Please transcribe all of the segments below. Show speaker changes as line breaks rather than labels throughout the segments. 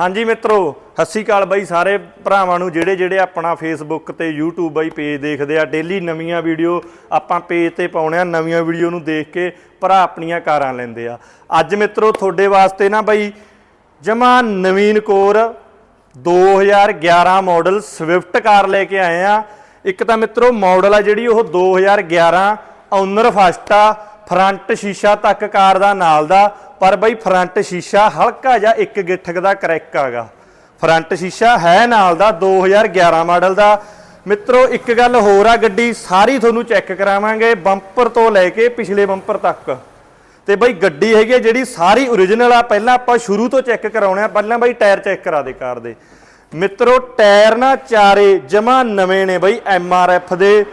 ਹਾਂਜੀ ਮਿੱਤਰੋ, ਸਤਿ ਸ਼੍ਰੀ ਅਕਾਲ ਬਾਈ ਸਾਰੇ ਭਰਾਵਾਂ ਨੂੰ, ਜਿਹੜੇ ਜਿਹੜੇ ਆਪਣਾ ਫੇਸਬੁੱਕ ਤੇ YouTube ਬਾਈ ਪੇਜ ਦੇਖਦੇ ਆ ਡੇਲੀ ਨਵੀਆਂ ਵੀਡੀਓ ਆਪਾਂ ਪੇਜ ਤੇ ਪਾਉਣੇ ਆ, ਨਵੀਆਂ ਵੀਡੀਓ ਨੂੰ ਦੇਖ ਕੇ ਭਰਾ ਆਪਣੀਆਂ ਕਾਰਾਂ ਲੈਂਦੇ ਆ। ਅੱਜ ਮਿੱਤਰੋ, ਤੁਹਾਡੇ ਵਾਸਤੇ ਨਾ ਬਾਈ, ਜਮਾ ਨਵੀਨ ਕੋਰ 2011 ਮਾਡਲ ਸਵਿਫਟ ਕਾਰ ਲੈ ਕੇ ਆਏ ਆ। ਇੱਕ ਤਾਂ ਮਿੱਤਰੋ ਮਾਡਲ ਆ ਜਿਹੜੀ, ਉਹ 2011 ਓਨਰ ਫਸਟ ਆ। ਫਰੰਟ ਸ਼ੀਸ਼ਾ ਤੱਕ ਕਾਰ ਦਾ ਨਾਲ ਦਾ, ਪਰ ਬਈ ਫਰੰਟ ਸ਼ੀਸ਼ਾ ਹਲਕਾ ਜਿਹਾ ਇੱਕ ਗਿੱਠਕ ਦਾ ਕਰੈਕ ਆਗਾ। ਫਰੰਟ ਸ਼ੀਸ਼ਾ ਹੈ ਨਾਲ ਦਾ 2011 ਮਾਡਲ ਦਾ। ਮਿੱਤਰੋ, ਇੱਕ ਗੱਲ ਹੋਰ ਆ ਗੱਡੀ, ਸਾਰੀ ਤੁਹਾਨੂੰ ਚੈੱਕ ਕਰਾਵਾਂਗੇ ਬੰਪਰ ਤੋਂ ਲੈ ਕੇ ਪਿਛਲੇ ਬੰਪਰ ਤੱਕ। ਤੇ ਬਈ ਗੱਡੀ ਹੈਗੀ ਆ ਜਿਹੜੀ ਸਾਰੀ origignal ਆ, ਪਹਿਲਾਂ ਆਪਾਂ ਸ਼ੁਰੂ ਤੋਂ ਚੈੱਕ ਕਰਾਉਣੇ ਆ, ਪਹਿਲਾਂ ਬਈ ਟਾਇਰ ਚੈੱਕ ਕਰਾ ਦੇ ਕਾਰ ਦੇ। ਮਿੱਤਰੋ, ਟਾਇਰ ਨਾ ਚਾਰੇ ਜਮਾ ਨਵੇਂ ਨੇ ਬਈ ਐਫ ਦੇ।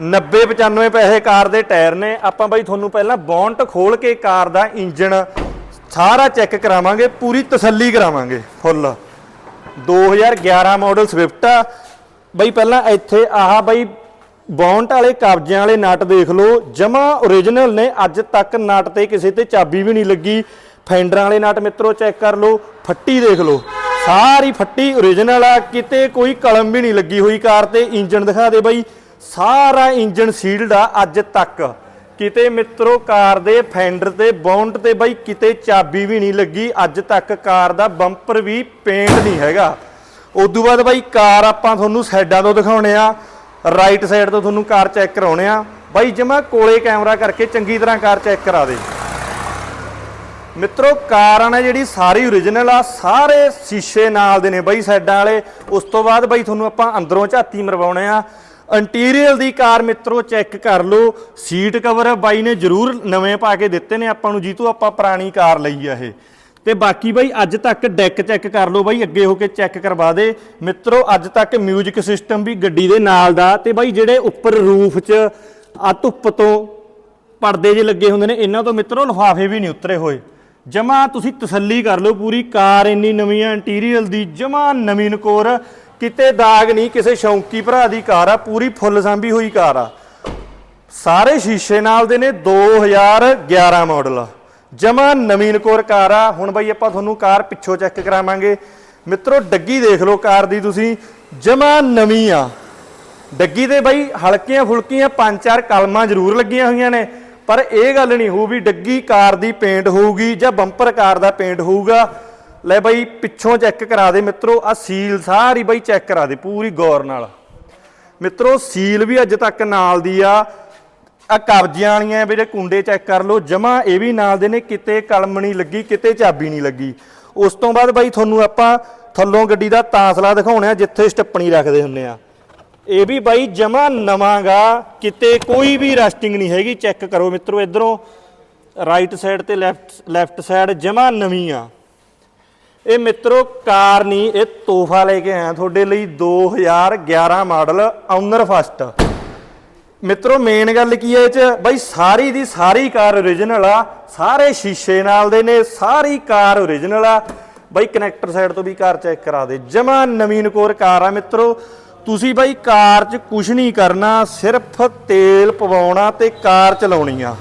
90 95 ਪੈਸੇ ਕਾਰ ਦੇ ਟਾਇਰ ਨੇ। ਆਪਾਂ ਬਾਈ ਤੁਹਾਨੂੰ ਪਹਿਲਾਂ ਬੌਂਟ ਖੋਲ ਕੇ ਕਾਰ ਦਾ ਇੰਜਣ ਸਾਰਾ ਚੈੱਕ ਕਰਾਵਾਂਗੇ, ਪੂਰੀ ਤਸੱਲੀ ਕਰਾਵਾਂਗੇ, ਫੁੱਲ। 2011 ਮਾਡਲ ਸਵਿਫਟ ਆ। ਬਈ ਪਹਿਲਾਂ ਇੱਥੇ ਆਹ ਬਾਈ ਬੌਂਟ ਵਾਲੇ ਕਬਜ਼ਿਆਂ ਵਾਲੇ ਨਟ ਦੇਖ ਲਓ। ਜਮਾ origignal ਨੇ, ਅੱਜ ਤੱਕ ਨਟ ਤੇ ਕਿਸੇ ਤੇ ਚਾਬੀ ਵੀ ਨਹੀਂ ਲੱਗੀ। ਫੈਂਡਰਾਂ ਵਾਲੇ ਨਟ ਮਿੱਤਰੋ ਚੈੱਕ ਕਰ ਲਓ, ਫੱਟੀ ਦੇਖ ਲਓ। ਸਾਰੀ ਫੱਟੀ origignal ਆ, ਕਿਤੇ ਕੋਈ ਕਲਮ ਵੀ ਨਹੀਂ ਲੱਗੀ ਹੋਈ ਕਾਰ ਤੇ। ਇੰਜਣ ਦਿਖਾ ਦੇ ਬਈ। ਸਾਰਾ ਇੰਜਨ ਸੀਲਡ ਆ ਅੱਜ ਤੱਕ। ਕਿਤੇ ਮਿੱਤਰੋ, ਕਾਰ ਦੇ ਫੈਂਡਰ ਤੇ ਬੌਂਟ ਤੇ ਬਈ ਕਿਤੇ ਚਾਬੀ ਵੀ ਨਹੀਂ ਲੱਗੀ, ਅੱਜ ਤੱਕ ਕਾਰ ਦਾ ਬੰਪਰ ਵੀ ਪੇਂਟ ਨਹੀਂ ਹੈਗਾ। ਉਦੋਂ ਬਾਅਦ ਬਾਈ ਕਾਰ ਆਪਾਂ ਤੁਹਾਨੂੰ ਸਾਈਡਾਂ ਤੋਂ ਦਿਖਾਉਣੇ ਆ ਰਾਈਟ ਸਾਈਡ ਤੋਂ ਤੁਹਾਨੂੰ ਕਾਰ ਚੈੱਕ ਕਰਾਉਣੇ ਆ। ਬਾਈ ਜਮਾ ਕੋਲੇ ਕੈਮਰਾ ਕਰਕੇ ਚੰਗੀ ਤਰ੍ਹਾਂ ਕਾਰ ਚੈੱਕ ਕਰਾ ਦੇ। ਮਿੱਤਰੋ, ਕਾਰਾਂ ਨੇ ਜਿਹੜੀ ਸਾਰੀ origignal ਆ, ਸਾਰੇ ਸ਼ੀਸ਼ੇ ਨਾਲ ਦੇ ਨੇ ਬਾਈ ਸਾਈਡਾਂ ਵਾਲੇ। ਉਸ ਤੋਂ ਬਾਅਦ ਬਾਈ ਤੁਹਾਨੂੰ ਆਪਾਂ ਅੰਦਰੋਂ ਝਾਤੀ ਮਰਵਾਉਣੇ ਆ। ਇੰਟੀਰੀਅਰ ਦੀ ਕਾਰ ਮਿੱਤਰੋ ਚੈੱਕ ਕਰ ਲਓ। ਸੀਟ ਕਵਰ ਬਾਈ ਨੇ ਜ਼ਰੂਰ ਨਵੇਂ ਪਾ ਕੇ ਦਿੱਤੇ ਨੇ। ਆਪਾਂ ਨੂੰ ਜੀਤੂ, ਆਪਾਂ ਪੁਰਾਣੀ ਕਾਰ ਲਈ ਆ ਇਹ। ਤੇ ਬਾਕੀ ਬਾਈ, ਅੱਜ ਤੱਕ ਡੈਕ ਚੈੱਕ ਕਰ ਲਓ ਬਾਈ। ਅੱਗੇ ਹੋ ਕੇ ਚੈੱਕ ਕਰਵਾ ਦੇ। ਮਿੱਤਰੋ, ਅੱਜ ਤੱਕ 뮤직 ਸਿਸਟਮ ਵੀ ਗੱਡੀ ਦੇ ਨਾਲ ਦਾ। ਤੇ ਬਾਈ, ਜਿਹੜੇ ਉੱਪਰ ਰੂਫ 'ਚ ਆ ਧੁੱਪ ਤੋਂ ਪਰਦੇ ਜੇ ਲੱਗੇ ਹੁੰਦੇ ਨੇ, ਇਹਨਾਂ ਤੋਂ ਮਿੱਤਰੋ ਲਿਫਾਫੇ ਵੀ ਨਹੀਂ ਉਤਰੇ ਹੋਏ। ਜਮਾ ਤੁਸੀਂ ਤਸੱਲੀ ਕਰ ਲਓ ਪੂਰੀ। ਕਾਰ ਇੰਨੀ ਨਵੀਂ ਆ ਇੰਟੀਰੀਅਲ ਦੀ ਜਮਾ ਨਵੀਂ ਨਕੋਰ। ਕਿਤੇ ਦਾਗ ਨਹੀਂ, ਕਿਸੇ ਸ਼ੌਂਕੀ ਭਰਾ ਦੀ ਕਾਰ ਆ, ਪੂਰੀ ਫੁੱਲ ਸਾਂਭੀ ਹੋਈ ਕਾਰ ਆ। ਸਾਰੇ ਸ਼ੀਸ਼ੇ ਨਾਲ ਦੇ ਨੇ 2011 ਮਾਡਲ। ਜਮਾ ਨਵੀਨ ਕੋਰ ਕਾਰ ਆ। ਹੁਣ ਬਈ ਆਪਾਂ ਤੁਹਾਨੂੰ ਕਾਰ ਪਿੱਛੋਂ ਚੈੱਕ ਕਰਾਵਾਂਗੇ। ਮਿੱਤਰੋ, ਡੱਗੀ ਦੇਖ ਲਓ ਕਾਰ ਦੀ ਤੁਸੀਂ। ਜਮਾ ਨਵੀਂ ਆ। ਡੱਗੀ ਤੇ ਬਈ ਹਲਕੀਆਂ ਫੁਲਕੀਆਂ ਪੰਜ ਚਾਰ ਕਲਮਾਂ ਜ਼ਰੂਰ ਲੱਗੀਆਂ ਹੋਈਆਂ ਨੇ। ਪਰ ਇਹ ਗੱਲ ਨਹੀਂ ਹੋਊ ਵੀ ਡੱਗੀ ਕਾਰ ਦੀ ਪੇਂਟ ਹੋਊਗੀ ਜਾਂ ਬੰਪਰ ਕਾਰ ਦਾ ਪੇਂਟ ਹੋਊਗਾ। ਲੈ ਬਾਈ, ਪਿੱਛੋਂ ਚੈੱਕ ਕਰਾ ਦੇ ਮਿੱਤਰੋ ਆ ਸੀਲ ਸਾਰੀ ਬਾਈ ਚੈੱਕ ਕਰਾ ਦੇ, ਪੂਰੀ ਗੌਰ ਨਾਲ। ਮਿੱਤਰੋ ਸੀਲ ਵੀ ਅੱਜ ਤੱਕ ਨਾਲ ਦੀ ਆ। ਆ ਕਬਜ਼ਿਆਂ ਵਾਲੀਆਂ ਵੀਰੇ ਕੁੰਡੇ ਚੈੱਕ ਕਰ ਲਓ, ਜਮਾ ਇਹ ਵੀ ਨਾਲ ਦੇ ਨੇ, ਕਿਤੇ ਕਲਮ ਨਹੀਂ ਲੱਗੀ, ਕਿਤੇ ਚਾਬੀ ਨਹੀਂ ਲੱਗੀ। ਉਸ ਤੋਂ ਬਾਅਦ ਬਾਈ ਤੁਹਾਨੂੰ ਆਪਾਂ ਥੱਲੋਂ ਗੱਡੀ ਦਾ ਤਾਸਲਾ ਦਿਖਾਉਣਾ ਆ, ਜਿੱਥੇ ਸਟੱਪਣੀ ਰੱਖਦੇ ਹੁੰਨੇ ਆ। ਇਹ ਵੀ ਬਾਈ ਜਮਾ ਨਵਾਂਗਾ, ਕਿਤੇ ਕੋਈ ਵੀ ਰਸਟਿੰਗ ਨਹੀਂ ਹੈਗੀ ਚੈੱਕ ਕਰੋ ਮਿੱਤਰੋ, ਇਧਰੋਂ ਰਾਈਟ ਸਾਈਡ ਤੇ ਲੈਫਟ ਲੈਫਟ ਸਾਈਡ ਜਮਾ ਨਵੀਂ ਆ। ਇਹ ਮਿੱਤਰੋ, ਕਾਰ ਨਹੀਂ ਇਹ ਤੋਹਫਾ ਲੈ ਕੇ ਆਇਆ ਤੁਹਾਡੇ ਲਈ 2011 ਮਾਡਲ ਓਨਰ ਫਸਟ। ਮਿੱਤਰੋ ਮੇਨ ਗੱਲ ਕੀ ਹੈ ਇਹ ਚ? ਬਾਈ ਸਾਰੀ ਦੀ ਸਾਰੀ ਕਾਰ origignal ਆ, ਸਾਰੇ ਸ਼ੀਸ਼ੇ ਨਾਲ ਦੇ ਨੇ, ਸਾਰੀ ਕਾਰ origignal ਆ। ਬਾਈ ਕਨੈਕਟਰ ਸਾਈਡ ਤੋਂ ਵੀ ਕਾਰ ਚੈੱਕ ਕਰਾ ਦੇ। ਜਮਾ ਨਵੀਨ ਕੋਰ ਕਾਰ ਆ ਮਿੱਤਰੋ। ਤੁਸੀਂ ਬਾਈ ਕਾਰ 'ਚ ਕੁਝ ਨਹੀਂ ਕਰਨਾ, ਸਿਰਫ ਤੇਲ ਪਵਾਉਣਾ ਤੇ ਕਾਰ ਚਲਾਉਣੀ ਆ।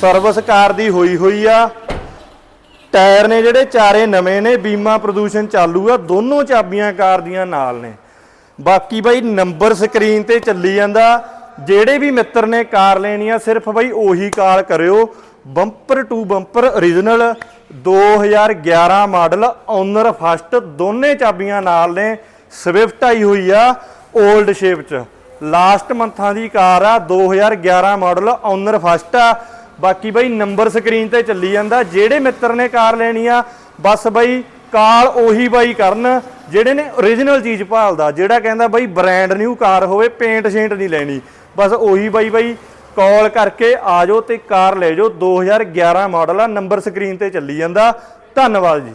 ਸਰਵਿਸ ਕਾਰ ਦੀ ਹੋਈ ਹੋਈ ਆ। ਟਾਇਰ ਨੇ ਜਿਹੜੇ ਚਾਰੇ ਨਵੇਂ ਨੇ, ਬੀਮਾ ਪ੍ਰਦੂਸ਼ਣ ਚਾਲੂ ਆ, ਦੋਨੋਂ ਚਾਬੀਆਂ ਕਾਰ ਦੀਆਂ ਨਾਲ ਨੇ। ਬਾਕੀ ਬਾਈ ਨੰਬਰ ਸਕਰੀਨ ਤੇ ਚੱਲੀ ਜਾਂਦਾ, ਜਿਹੜੇ ਵੀ ਮਿੱਤਰ ਨੇ ਕਾਰ ਲੈਣੀ ਆ ਸਿਰਫ ਬਾਈ ਉਹੀ ਕਾਲ ਕਰਿਓ। Bumper to bumper origignal 2011 model owner first ਦੋਨੇ ਚਾਬੀਆਂ ਨਾਲ ਨੇ ਸਵਿਫਟ ਆਈ ਹੋਈ ਆ 올ਡ ਸ਼ੇਪ ਚ। ਲਾਸਟ ਮੰਥਾਂ ਦੀ ਕਾਰ ਆ 2011 ਮਾਡਲ ਓਨਰ ਫਸਟ ਆ। ਬਾਕੀ ਬਾਈ ਨੰਬਰ ਸਕਰੀਨ ਤੇ ਚੱਲੀ ਜਾਂਦਾ। ਜਿਹੜੇ ਮਿੱਤਰ ਨੇ ਕਾਰ ਲੈਣੀ ਆ, ਬਸ ਬਾਈ ਕਾਲ ਉਹੀ ਬਾਈ ਕਰਨ, ਜਿਹੜੇ ਨੇ origignal ਚੀਜ਼ ਭਾਲਦਾ, ਜਿਹੜਾ ਕਹਿੰਦਾ ਬਾਈ ਬ੍ਰਾਂਡ ਨਿਊ ਕਾਰ ਹੋਵੇ ਪੇਂਟ ਸ਼ੇਂਟ ਨਹੀਂ ਲੈਣੀ। ਬਸ ਉਹੀ ਬਾਈ ਬਾਈ ਕਾਲ ਕਰਕੇ ਆ ਜਾਓ ਤੇ ਕਾਰ ਲੈ ਜਾਓ। 2011 ਮਾਡਲ ਆ, ਨੰਬਰ ਸਕਰੀਨ ਤੇ ਚੱਲੀ ਜਾਂਦਾ। ਧੰਨਵਾਦ ਜੀ।